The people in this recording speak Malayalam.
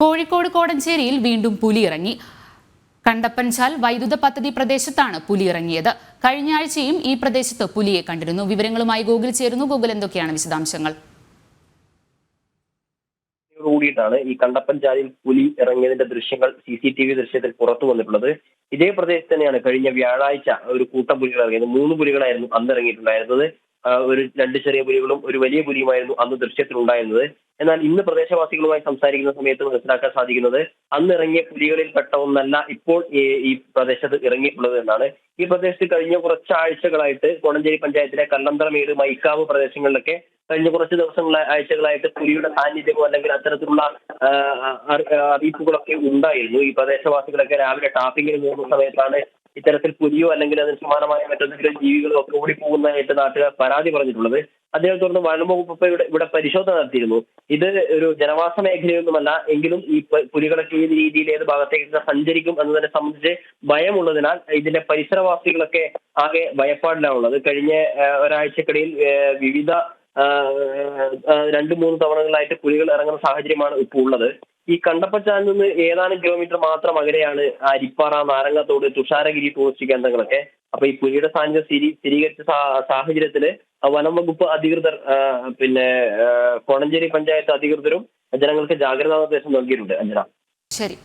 കോഴിക്കോട് കോടഞ്ചേരിയിൽ വീണ്ടും പുലിയിറങ്ങി. കണ്ടപ്പൻചാൽ വൈദ്യുത പദ്ധതി പ്രദേശത്താണ് പുലി ഇറങ്ങിയത് കഴിഞ്ഞ ആഴ്ചയും ഈ പ്രദേശത്ത് പുലിയെ കണ്ടിരുന്നു. വിവരങ്ങളുമായി ഗൂഗിൾ ചേരുന്നു. ഗൂഗിൾ എന്തൊക്കെയാണ് വിശദാംശങ്ങൾ? കൂടിയിട്ടാണ് ഈ കണ്ടപ്പൻചാലിൽ പുലി ഇറങ്ങിയതിന്റെ ദൃശ്യങ്ങൾ സി സി ടി വി ദൃശ്യത്തിൽ പുറത്തു വന്നിട്ടുള്ളത്. ഇതേ പ്രദേശത്ത് തന്നെയാണ് കഴിഞ്ഞ വ്യാഴാഴ്ച ഒരു കൂട്ടം പുലികൾ ഇറങ്ങിയത്. മൂന്ന് പുലികളായിരുന്നു അന്ന് ഇറങ്ങിയിട്ടുണ്ടായിരുന്നത്. ഒരു രണ്ട് ചെറിയ പുലികളും ഒരു വലിയ പുലിയുമായിരുന്നു അന്ന് ദൃശ്യത്തിലുണ്ടായിരുന്നത്. എന്നാൽ ഇന്ന് പ്രദേശവാസികളുമായി സംസാരിക്കുന്ന സമയത്ത് മനസ്സിലാക്കാൻ സാധിക്കുന്നത് അന്ന് ഇറങ്ങിയ പുലികളിൽ പെട്ട ഒന്നല്ല ഇപ്പോൾ ഈ പ്രദേശത്ത് ഇറങ്ങിയിട്ടുള്ളത് എന്നാണ്. ഈ പ്രദേശത്ത് കഴിഞ്ഞ കുറച്ച് ആഴ്ചകളായിട്ട് കോണഞ്ചേരി പഞ്ചായത്തിലെ കല്ലന്തറമേട് മൈക്കാവ് പ്രദേശങ്ങളിലൊക്കെ കഴിഞ്ഞ കുറച്ച് ദിവസങ്ങളെ ആഴ്ചകളായിട്ട് പുലിയുടെ സാന്നിധ്യമോ അല്ലെങ്കിൽ അത്തരത്തിലുള്ള അറിയിപ്പുകളൊക്കെ ഉണ്ടായിരുന്നു. ഈ പ്രദേശവാസികളൊക്കെ രാവിലെ ടാപ്പിങ്ങിന് പോകുന്ന സമയത്താണ് ഇത്തരത്തിൽ പുലിയോ അല്ലെങ്കിൽ അതിന് സമാനമായ മറ്റെന്തെങ്കിലും ജീവികളോ ഒക്കെ ഓടിപ്പോകുന്നതായിട്ട് നാട്ടുകാർ പരാതി പറഞ്ഞിട്ടുള്ളത്. അദ്ദേഹം തുടർന്ന് വനംവകുപ്പ് ഇവിടെ ഇവിടെ പരിശോധന നടത്തിയിരുന്നു. ഇത് ഒരു ജനവാസ മേഖലയൊന്നുമല്ല. എങ്കിലും ഈ പുലികളൊക്കെ ഏത് രീതിയിൽ ഏത് ഭാഗത്തേക്ക് സഞ്ചരിക്കും എന്നതിനെ സംബന്ധിച്ച് ഭയമുള്ളതിനാൽ ഇതിന്റെ പരിസരവാസികളൊക്കെ ആകെ ഭയപ്പാടിലാണുള്ളത്. കഴിഞ്ഞ ഒരാഴ്ചക്കിടയിൽ വിവിധ രണ്ട് മൂന്ന് തവണകളായിട്ട് പുലികൾ ഇറങ്ങുന്ന സാഹചര്യമാണ് ഇപ്പോൾ ഉള്ളത്. ഈ കണ്ടപ്പച്ചാലിൽ നിന്ന് ഏതാനും കിലോമീറ്റർ മാത്രം അകലെയാണ് അരിപ്പാറ നാരങ്ങത്തോട് തുഷാരഗിരി ടൂറിസ്റ്റ് കേന്ദ്രങ്ങളൊക്കെ. അപ്പൊ ഈ പുലിയുടെ സാന്നിധ്യം സ്ഥിരീ സ്ഥിരീകരിച്ച സാ- സാഹചര്യത്തിൽ വനം വകുപ്പ് അധികൃതർ പിന്നെ കോണഞ്ചേരി പഞ്ചായത്ത് അധികൃതരും ജനങ്ങൾക്ക് ജാഗ്രതാ നിർദ്ദേശം നൽകിയിട്ടുണ്ട് അഞ്ജന. ശരി.